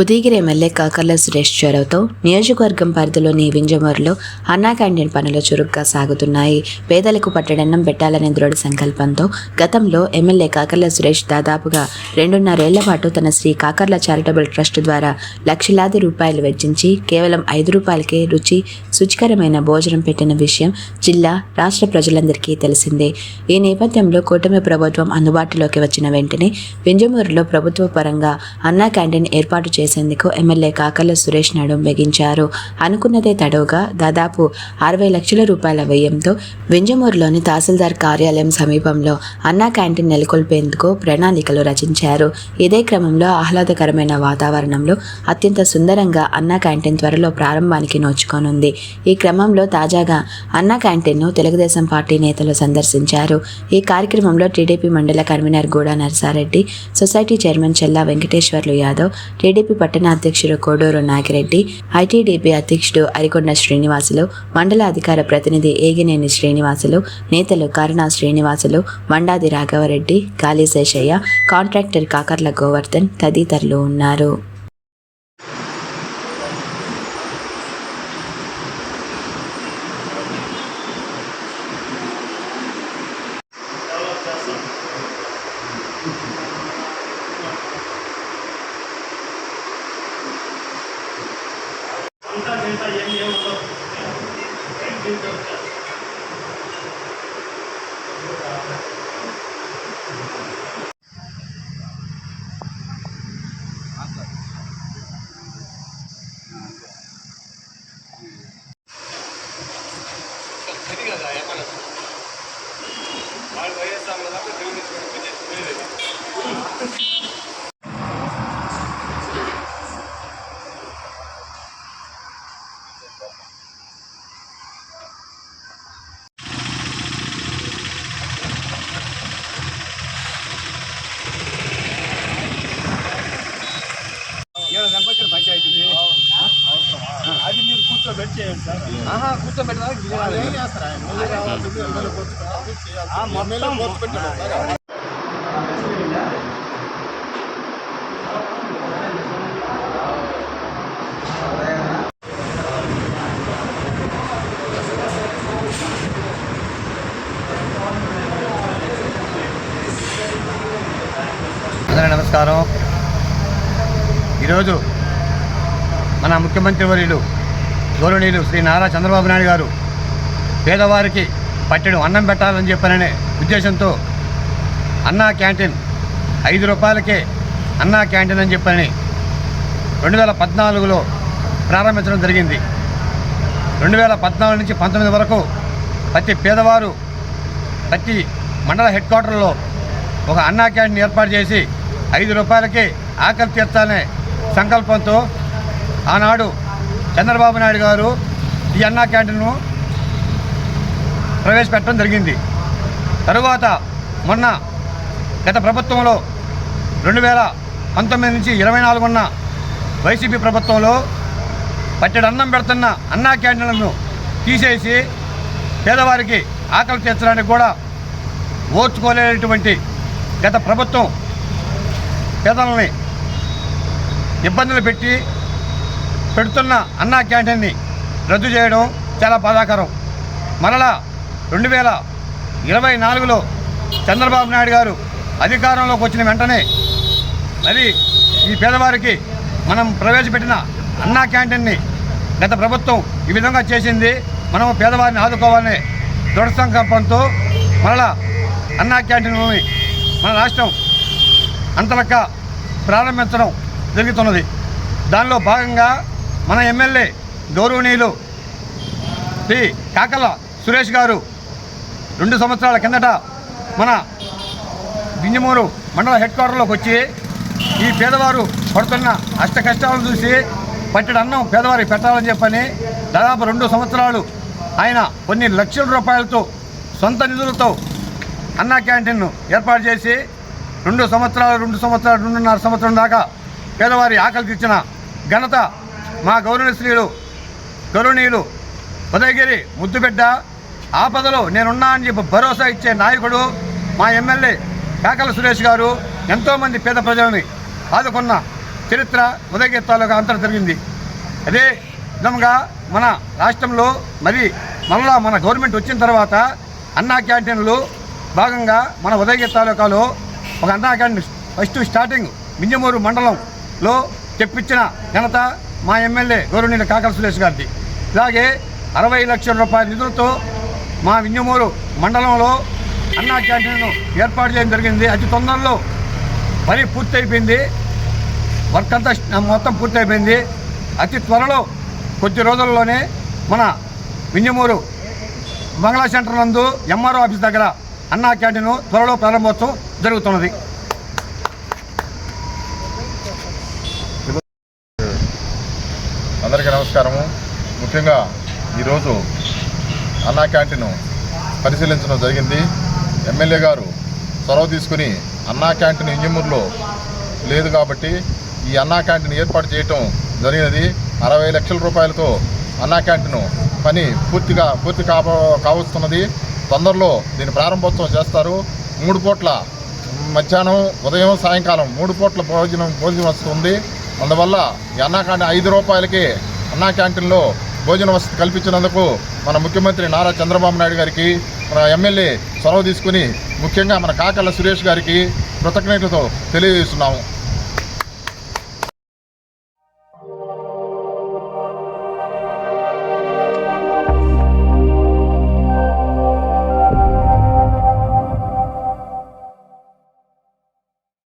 Udayagiri MLA Kakarla Suresh చొరవతో నియోజకవర్గం పరిధిలోని వింజమూరులో అన్నా క్యాంటీన్ పనులు చురుగ్గా సాగుతున్నాయి. పేదలకు పట్టడన్నం పెట్టాలనే దృఢ సంకల్పంతో గతంలో ఎమ్మెల్యే కాకర్ల సురేష్ దాదాపుగా రెండున్నరేళ్ళ పాటు తన శ్రీ కాకర్ల చారిటబుల్ ట్రస్ట్ ద్వారా లక్షలాది రూపాయలు వెచ్చించి కేవలం ఐదు రూపాయలకే రుచి శుచికరమైన భోజనం పెట్టిన విషయం జిల్లా రాష్ట్ర ప్రజలందరికీ తెలిసిందే. ఈ నేపథ్యంలో కూటమి ప్రభుత్వం అందుబాటులోకి వచ్చిన వెంటనే వింజమూరులో ప్రభుత్వ పరంగా అన్నా క్యాంటీన్ ఏర్పాటు చేసేందుకు ఎమ్మెల్యే కాకల సురేష్ నడుం బిగించారు. అనుకున్నదే తడవుగా దాదాపు అరవై లక్షల రూపాయల వ్యయంతో వింజమూరులోని తహసీల్దార్ కార్యాలయం సమీపంలో అన్నా క్యాంటీన్ నెలకొల్పేందుకు ప్రణాళికలు రచించారు. ఇదే క్రమంలో ఆహ్లాదకరమైన వాతావరణంలో అత్యంత సుందరంగా అన్నా క్యాంటీన్ త్వరలో ప్రారంభానికి నోచుకోనుంది. ఈ క్రమంలో తాజాగా అన్నా క్యాంటీన్ను తెలుగుదేశం పార్టీ నేతలు సందర్శించారు. ఈ కార్యక్రమంలో టీడీపీ మండల convener Guda Narasareddy society chairman Chella Venkateswarlu Yadav TDP పట్టణ అధ్యక్షుడు కోడూరు నాగిరెడ్డి ఐటీడీపీ అధ్యక్షుడు అరికొండ శ్రీనివాసులు మండల అధికార ప్రతినిధి ఏగినేని శ్రీనివాసులు నేతలు కరుణా శ్రీనివాసులు మండాది రాఘవరెడ్డి గాలి శేషయ్య కాంట్రాక్టర్ కాకర్ల గోవర్ధన్ తదితరులు ఉన్నారు. ఆహా కూర్చోబెట్టడానికి అందరూ నమస్కారం. ఈరోజు మన ముఖ్యమంత్రి వర్యులు గౌరవనీయులు శ్రీ నారా చంద్రబాబు నాయుడు గారు పేదవారికి పట్టెడు అన్నం పెట్టాలని చెప్పననే ఉద్దేశంతో అన్నా క్యాంటీన్ ఐదు రూపాయలకే అన్నా క్యాంటీన్ అని చెప్పని రెండు వేల పద్నాలుగులో ప్రారంభించడం జరిగింది. రెండు వేల పద్నాలుగు నుంచి పంతొమ్మిది వరకు ప్రతి పేదవారు ప్రతి మండల హెడ్ క్వార్టర్లో ఒక అన్నా క్యాంటీన్ ఏర్పాటు చేసి ఐదు రూపాయలకి ఆకలి తీర్చాలనే సంకల్పంతో ఆనాడు చంద్రబాబు నాయుడు గారు ఈ అన్నా క్యాంటీన్ను ప్రవేశపెట్టడం జరిగింది. తరువాత మొన్న గత ప్రభుత్వంలో రెండు వేల పంతొమ్మిది నుంచి ఇరవై నాలుగు ఉన్న వైసీపీ ప్రభుత్వంలో పట్టెడు అన్నం పెడుతున్న అన్నా క్యాంటీన్లను తీసేసి పేదవారికి ఆకలి తీర్చడానికి కూడా ఓర్చుకోలేనటువంటి గత ప్రభుత్వం పేదలని ఇబ్బందులు పెట్టి పెడుతున్న అన్నా క్యాంటీన్ని రద్దు చేయడం చాలా బాధాకరం. మరలా రెండు వేల ఇరవై నాలుగులో చంద్రబాబు నాయుడు గారు అధికారంలోకి వచ్చిన వెంటనే మరి ఈ పేదవారికి మనం ప్రవేశపెట్టిన అన్నా క్యాంటీన్ని గత ప్రభుత్వం ఈ విధంగా చేసింది. మనం పేదవారిని ఆదుకోవాలనే దృఢ సంకల్పంతో మరలా అన్నా క్యాంటీన్లోని మన రాష్ట్రం అంతలక్క ప్రారంభించడం జరుగుతున్నది. దానిలో భాగంగా మన ఎమ్మెల్యే గౌరవనీయులు శ్రీ కాకల సురేష్ గారు రెండు సంవత్సరాల కిందట మన బింజమూరు మండల హెడ్ క్వార్టర్లోకి వచ్చి ఈ పేదవారు పడుతున్న అష్ట కష్టాలను చూసి పట్టెడు అన్నం పేదవారికి పెట్టాలని చెప్పని దాదాపు రెండు సంవత్సరాలు ఆయన కొన్ని లక్షల రూపాయలతో సొంత నిధులతో అన్నా క్యాంటీన్ను ఏర్పాటు చేసి రెండు సంవత్సరాలు రెండు సంవత్సరాలు రెండున్నర సంవత్సరం దాకా పేదవారి ఆకలి తీర్చిన ఘనత మా గౌరవశ్రీలు గౌరవనీయులు ఉదయగిరి ముద్దుబిడ్డ ఆపదలో నేనున్నా అని చెప్పి భరోసా ఇచ్చే నాయకుడు మా ఎమ్మెల్యే కాకల సురేష్ గారు ఎంతోమంది పేద ప్రజలని ఆదుకున్న చరిత్ర ఉదయగిరి తాలూకా అంతర జరిగింది అదే విధంగా మన రాష్ట్రంలో మరి మళ్ళా మన గవర్నమెంట్ వచ్చిన తర్వాత అన్నా క్యాంటీన్లు భాగంగా మన ఉదయగిరి తాలూకాలో ఒక అన్నా క్యాంటీన్ ఫస్ట్ స్టార్టింగ్ మింజమూరు మండలంలో తెప్పించిన ఘనత మా ఎమ్మెల్యే గౌరవనీయుల కాకల సురేష్ గారిది. ఇలాగే అరవై లక్షల రూపాయల నిధులతో మా వింజమూరు మండలంలో అన్నా క్యాంటీన్ను ఏర్పాటు చేయడం జరిగింది. అతి తొందరలో పని పూర్తయిపోయింది. వర్క్ అంతా మొత్తం పూర్తయిపోయింది. అతి త్వరలో కొద్ది రోజుల్లోనే మన వింజమూరు బంగ్లా సెంటర్ నందు ఎంఆర్ఓ ఆఫీస్ దగ్గర అన్నా క్యాంటీన్ త్వరలో ప్రారంభోత్సవం జరుగుతున్నది. అందరికీ నమస్కారము. ముఖ్యంగా ఈరోజు అన్నా క్యాంటీన్ పరిశీలించడం జరిగింది. ఎమ్మెల్యే గారు చొరవ తీసుకుని అన్నా క్యాంటీన్ ఇంజమూరులో లేదు కాబట్టి ఈ అన్నా క్యాంటీన్ ఏర్పాటు చేయటం జరిగినది. అరవై లక్షల రూపాయలతో అన్నా క్యాంటీన్ పని పూర్తిగా పూర్తి కాబ కావస్తున్నది. తొందరలో దీని ప్రారంభోత్సవం చేస్తారు. మూడు పూట్ల మధ్యాహ్నం ఉదయం సాయంకాలం మూడు పూట్ల భోజనం భోజనం వస్తుంది. అందువల్ల ఈ అన్నా క్యాంటీన్ ఐదు రూపాయలకి అన్నా క్యాంటీన్లో భోజన వసతి కల్పించినందుకు మన ముఖ్యమంత్రి నారా చంద్రబాబు నాయుడు గారికి మన ఎమ్మెల్యే చొరవ తీసుకుని ముఖ్యంగా మన కాకల సురేష్ గారికి కృతజ్ఞతలతో తెలియజేస్తున్నాము.